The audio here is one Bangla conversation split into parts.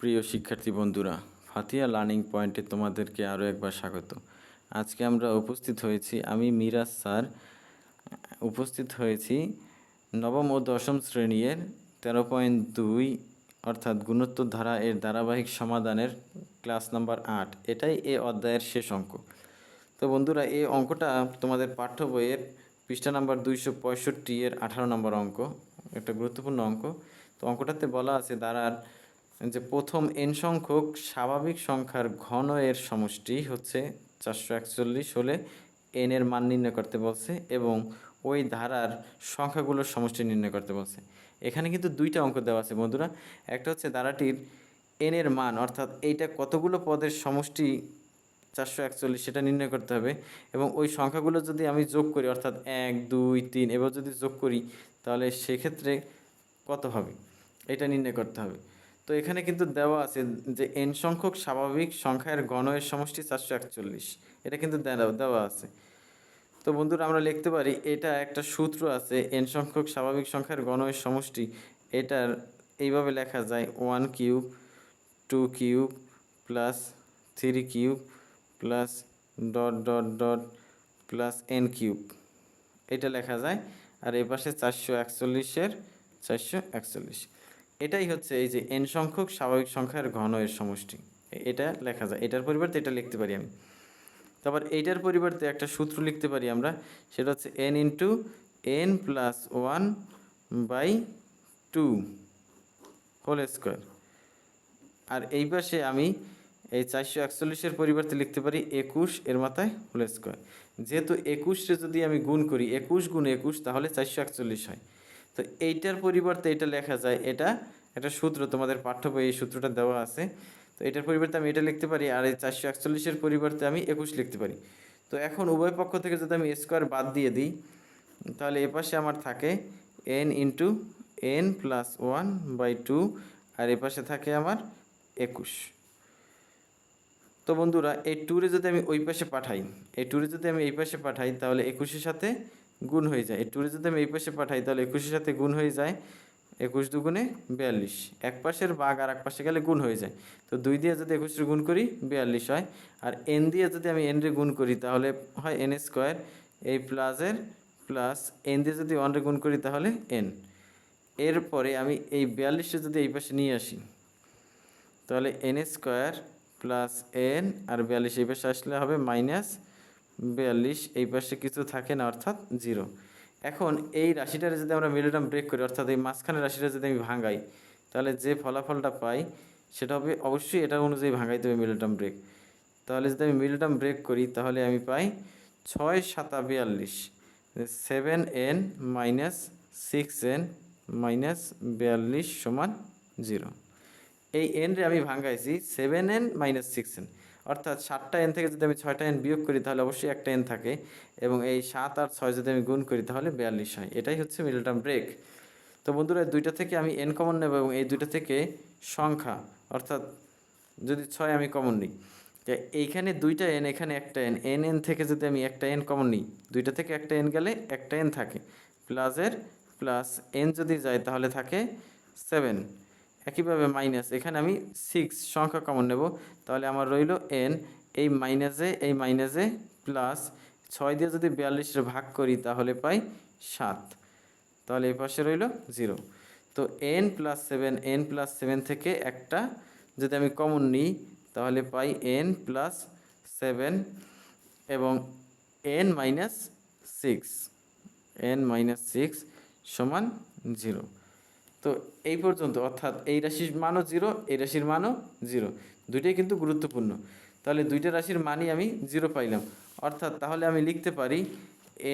প্রিয় শিক্ষার্থী বন্ধুরা, ফাতিয়া লার্নিং পয়েন্টে তোমাদেরকে আরও একবার স্বাগত। আজকে আমরা উপস্থিত হয়েছি, আমি মিরাজ স্যার, উপস্থিত হয়েছি নবম ও দশম শ্রেণির তেরো পয়েন্ট দুই অর্থাৎ গুণোত্তর ধারা এর ধারাবাহিক সমাধানের ক্লাস নাম্বার আট, এটাই এ অধ্যায়ের শেষ অঙ্ক। তো বন্ধুরা, এই অঙ্কটা তোমাদের পাঠ্য বইয়ের পৃষ্ঠা নাম্বার দুইশো পঁয়ষট্টি এর আঠারো নম্বর অঙ্ক, একটা গুরুত্বপূর্ণ অঙ্ক। তো অঙ্কটাতে বলা আছে, দ্বারার যে প্রথম এন সংখ্যক স্বাভাবিক সংখ্যার ঘন এর সমষ্টি হচ্ছে চারশো একচল্লিশ হলে এন এর মান নির্ণয় করতে বলছে এবং ওই ধারার সংখ্যাগুলোর সমষ্টি নির্ণয় করতে বলছে। এখানে কিন্তু দুইটা অঙ্ক দেওয়া আছে বন্ধুরা। একটা হচ্ছে ধারাটির এন এর মান, অর্থাৎ এইটা কতগুলো পদের সমষ্টি চারশো একচল্লিশ সেটা নির্ণয় করতে হবে এবং ওই সংখ্যাগুলো যদি আমি যোগ করি, অর্থাৎ এক, দুই, তিন এবার যদি যোগ করি, তাহলে সেক্ষেত্রে কত হবে? এটা নির্ণয় করতে হবে। তো এখানে কিন্তু দেওয়া আছে যে এন সংখ্যক স্বাভাবিক সংখ্যার গণয়ের সমষ্টি চারশো একচল্লিশ। এটা কিন্তু দেওয়া আছে। তো বন্ধুরা, আমরা লিখতে পারি এটা একটা সূত্র আছে এন সংখ্যক স্বাভাবিক সংখ্যার গণয়ের সমষ্টি। এটার এইভাবে লেখা যায় one cube, two cube, plus three cube, plus dot dot dot, plus n cube. এটা লেখা যায়। আর এ পাশে চারশো একচল্লিশের চারশো একচল্লিশ। এটাই হচ্ছে এই যে এন সংখ্যক স্বাভাবিক সংখ্যার ঘন এর সমষ্টি। এটা লেখা যায়। এটার পরিবর্তে এটা লিখতে পারি আমি। তারপর এইটার পরিবর্তে একটা সূত্র লিখতে পারি আমরা। সেটা হচ্ছে n into n plus one by two whole square আর এই পাশে আমি এই চারশো একচল্লিশের পরিবর্তে লিখতে পারি একুশ এর মাথায় হোল স্কোয়ার যেহেতু একুশে যদি আমি গুণ করি, একুশ গুণ একুশ, তাহলে চারশো একচল্লিশ হয়। তো এইটার পরিবর্তে এটা লেখা যায়, এটা একটা সূত্র, তোমাদের পাঠ্য বই এই সূত্রটা দেওয়া আছে। তো এটার পরিবর্তে আমি এটা লিখতে পারি, আর এই চারশো একচল্লিশের পরিবর্তে আমি একুশ লিখতে পারি। তো এখন উভয় পক্ষ থেকে যদি আমি স্কোয়ার বাদ দিয়ে দিই, তাহলে এপাশে আমার থাকে n into n plus one by two আর এপাশে থাকে আমার একুশ। তো বন্ধুরা, এই ট্যুরে যদি আমি ওই পাশে পাঠাই, এই ট্যুরে যদি আমি এই পাশে পাঠাই, তাহলে একুশের সাথে গুণ হয়ে যায়। ট্যুরে যদি আমি এই পাশে পাঠাই, তাহলে একুশের সাথে গুণ হয়ে যায়। একুশ দুগুণে বিয়াল্লিশ। এক পাশের বাঘ আর এক পাশে গেলে গুণ হয়ে যায়। তো দুই দিয়ে যদি একুশের গুণ করি, বিয়াল্লিশ হয়। আর এন দিয়ে যদি আমি এন রে গুণ করি, তাহলে হয় এন স্কোয়ার, এই প্লাসের প্লাস এন দিয়ে যদি ওয়ান রে গুণ করি, তাহলে এন। এরপরে আমি এই বিয়াল্লিশে যদি এই পাশে নিয়ে আসি, তাহলে এন স্কোয়ার প্লাস এন, আর বিয়াল্লিশ এই পাশে আসলে হবে মাইনাস বিয়াল্লিশ, এই পাশে কিছু থাকে না, অর্থাৎ জিরো। এখন এই রাশিটার যদি আমরা মিলিটাম ব্রেক করি, অর্থাৎ এই মাঝখানের রাশিটা যদি আমি ভাঙাই, তাহলে যে ফলাফলটা পাই, সেটা হবে অবশ্যই এটা অনুযায়ী ভাঙাইতে হবে মিলিটাম ব্রেক তাহলে যদি আমি মিলিটাম ব্রেক করি, তাহলে আমি পাই ছয় সাতা বিয়াল্লিশ seven n minus six n minus বিয়াল্লিশ সমান জিরো। এই এন রে আমি ভাঙাইছি seven n minus six n অর্থাৎ সাতটা এন থেকে যদি আমি ছয়টা এন বিয়োগ করি, তাহলে অবশ্যই একটা এন থাকে এবং এই সাত আর ছয় যদি আমি গুণ করি, তাহলে বিয়াল্লিশ হয়। এটাই হচ্ছে মিডল টার্ম ব্রেক তো বন্ধুরা দুইটা থেকে আমি এন কমন নেব এবং এই দুইটা থেকে সংখ্যা, অর্থাৎ যদি ছয় আমি কমন নিই। এইখানে দুইটা এন এখানে একটা এন এন এন থেকে যদি আমি একটা এন কমন নিই, দুইটা থেকে একটা এন গেলে একটা এন থাকে। প্লাসের প্লাস এন যদি যায়, তাহলে থাকে সেভেন একইভাবে মাইনাস এখানে আমি সিক্স সংখ্যা কমন নেব। তাহলে আমার রইল এন এই মাইনাসে এই মাইনাসে প্লাস ছয় দিয়ে যদি বিয়াল্লিশের ভাগ করি তাহলে পাই সাত। তাহলে এই পাশে রইল জিরো তো n plus seven n plus seven থেকে একটা যদি আমি কমন নিই, তাহলে পাই এন প্লাস সেভেন এবং n minus six n minus six সমান জিরো তো এই পর্যন্ত, অর্থাৎ এই রাশির মানও জিরো এই রাশির মানও জিরো দুইটাই কিন্তু গুরুত্বপূর্ণ। তাহলে দুইটা রাশির মানই আমি জিরো পাইলাম। অর্থাৎ তাহলে আমি লিখতে পারি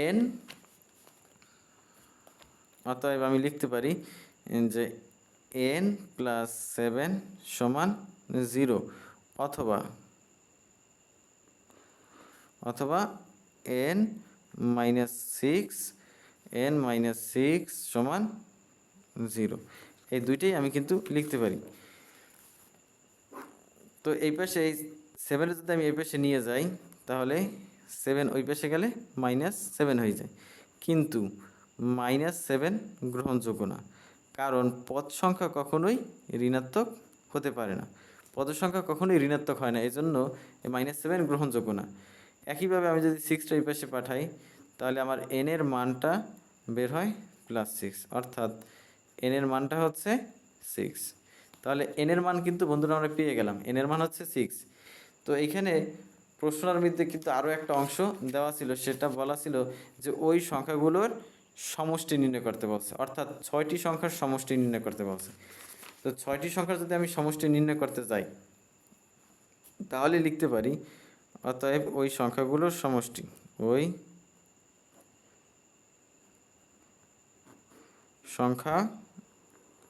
এন অতএব আমি লিখতে পারি যে এন প্লাস সেভেন সমান জিরো অথবা অথবা n minus six n minus six সমান জিরো। এই দুইটাই আমি কিন্তু লিখতে পারি। তো এই পাশে এই সেভেনে যদি আমি এই পাশে নিয়ে যাই, তাহলে সেভেন ওই পাশে গেলে মাইনাস সেভেন হয়ে যায়। কিন্তু মাইনাস সেভেন গ্রহণযোগ্য না। কারণ পদ সংখ্যা কখনোই ঋণাত্মক হতে পারে না। পদ সংখ্যা কখনোই ঋণাত্মক হয় না। এই জন্য মাইনাস সেভেন গ্রহণযোগ্য না। একইভাবে আমি যদি সিক্সটা এই পাশে পাঠাই, তাহলে আমার এন এর মানটা বের হয় প্লাস সিক্স অর্থাৎ এন এর মানটা হচ্ছে সিক্স তাহলে এন এর মান কিন্তু, বন্ধুরা, আমরা পেয়ে গেলাম। এন এর মান হচ্ছে সিক্স তো এইখানে প্রশ্নের মধ্যে কিন্তু আরও একটা অংশ দেওয়া ছিল, সেটা বলা ছিল যে ওই সংখ্যাগুলোর সমষ্টি নির্ণয় করতে বলছে। অর্থাৎ ছয়টি সংখ্যার সমষ্টি নির্ণয় করতে বলছে। তো ছয়টি সংখ্যার যদি আমি সমষ্টি নির্ণয় করতে যাই, তাহলে লিখতে পারি, অতএব ওই সংখ্যাগুলোর সমষ্টি, ওই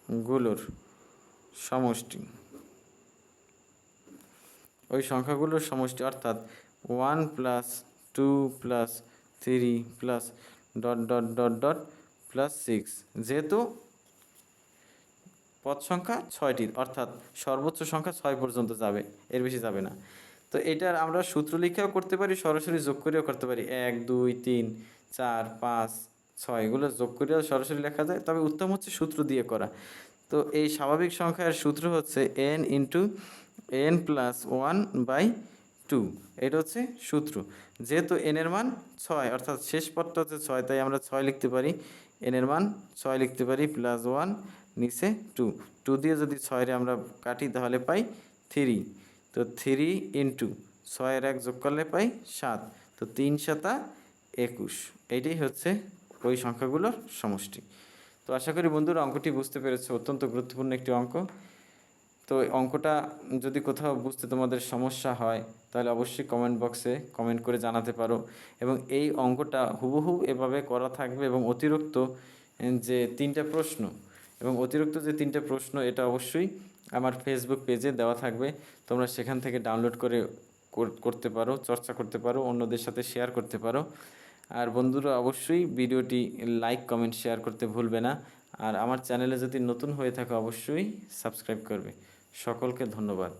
সংখ্যাগুলোর সমষ্টি। ওই সংখ্যাগুলোর সমষ্টি অর্থাৎ one plus two plus three plus dot dot dot dot plus six যেহেতু পদ সংখ্যা ছয়টি অর্থাৎ সর্বোচ্চ সংখ্যা ছয় পর্যন্ত যাবে, এর বেশি যাবে না। তো এটার আমরা সূত্র লিখেও করতে পারি, সরাসরি যোগ করেও করতে পারি। এক, দুই, তিন, চার, পাঁচ ছয় এগুলো যোগ করেও সরাসরি লেখা যায়। তবে উত্তম হচ্ছে সূত্র দিয়ে করা। তো এই স্বাভাবিক সংখ্যার সূত্র হচ্ছে n into n plus one by two এটা হচ্ছে সূত্র। যেহেতু এনের মান ছয়, অর্থাৎ শেষ পদটা হচ্ছে ছয়, তাই আমরা ছয় লিখতে পারি। এনের মান ছয় লিখতে পারি প্লাস ওয়ান নিচে টু টু দিয়ে যদি ছয়রে আমরা কাটি, তাহলে পাই থ্রি তো থ্রি ইন্টু ছয়ের এক যোগ করলে পাই সাত। তো তিন সাতা একুশ। এইটাই হচ্ছে ওই সংখ্যাগুলোর সমষ্টি। তো আশা করি বন্ধুরা অঙ্কটি বুঝতে পেরেছে, অত্যন্ত গুরুত্বপূর্ণ একটি অঙ্ক। তো অঙ্কটা যদি কোথাও বুঝতে তোমাদের সমস্যা হয়, তাহলে অবশ্যই কমেন্ট বক্সে কমেন্ট করে জানাতে পারো। এবং এই অঙ্কটা হুবহু এভাবে করা থাকবে এবং অতিরিক্ত যে তিনটা প্রশ্ন, এবং অতিরিক্ত যে তিনটা প্রশ্ন, এটা অবশ্যই আমার ফেসবুক পেজে দেওয়া থাকবে। তোমরা সেখান থেকে ডাউনলোড করে করতে পারো, চর্চা করতে পারো, অন্যদের সাথে শেয়ার করতে পারো। আর বন্ধুরা, অবশ্যই ভিডিওটি লাইক কমেন্ট শেয়ার করতে ভুলবে না। আর আমার চ্যানেলে যদি নতুন হয়ে থাকে, অবশ্যই সাবস্ক্রাইব করবে। সকলকে ধন্যবাদ।